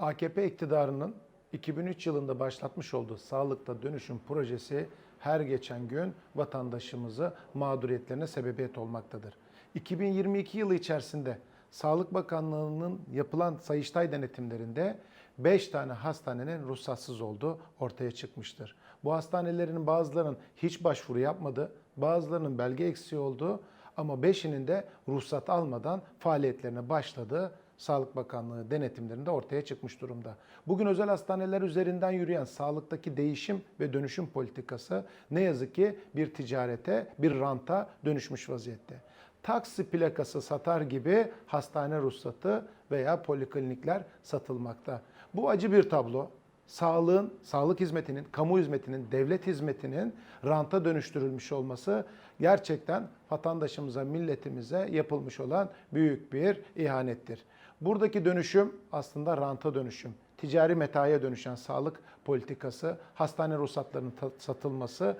AKP iktidarının 2003 yılında başlatmış olduğu sağlıkta dönüşüm projesi her geçen gün vatandaşımızı mağduriyetlerine sebebiyet olmaktadır. 2022 yılı içerisinde Sağlık Bakanlığı'nın yapılan Sayıştay denetimlerinde 5 tane hastanenin ruhsatsız olduğu ortaya çıkmıştır. Bu hastanelerin bazılarının hiç başvuru yapmadı, bazılarının belge eksiği oldu ama 5'inin de ruhsat almadan faaliyetlerine başladığı Sağlık Bakanlığı denetimlerinde ortaya çıkmış durumda. Bugün özel hastaneler üzerinden yürüyen sağlıktaki değişim ve dönüşüm politikası ne yazık ki bir ticarete, bir ranta dönüşmüş vaziyette. Taksi plakası satar gibi hastane ruhsatı veya poliklinikler satılmakta. Bu acı bir tablo. Sağlığın, sağlık hizmetinin, kamu hizmetinin, devlet hizmetinin ranta dönüştürülmüş olması gerçekten vatandaşımıza, milletimize yapılmış olan büyük bir ihanettir. Buradaki dönüşüm aslında ranta dönüşüm. Ticari metaya dönüşen sağlık politikası, hastane ruhsatlarının satılması,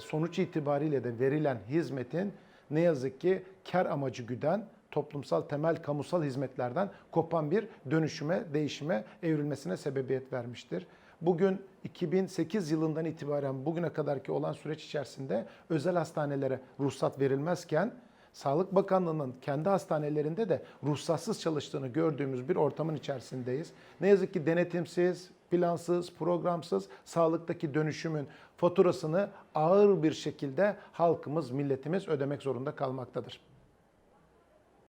sonuç itibariyle de verilen hizmetin ne yazık ki kar amacı güden toplumsal temel kamusal hizmetlerden kopan bir dönüşüme, değişime evrilmesine sebebiyet vermiştir. Bugün 2008 yılından itibaren bugüne kadarki olan süreç içerisinde özel hastanelere ruhsat verilmezken Sağlık Bakanlığı'nın kendi hastanelerinde de ruhsatsız çalıştığını gördüğümüz bir ortamın içerisindeyiz. Ne yazık ki denetimsiz, plansız, programsız sağlıktaki dönüşümün faturasını ağır bir şekilde halkımız, milletimiz ödemek zorunda kalmaktadır.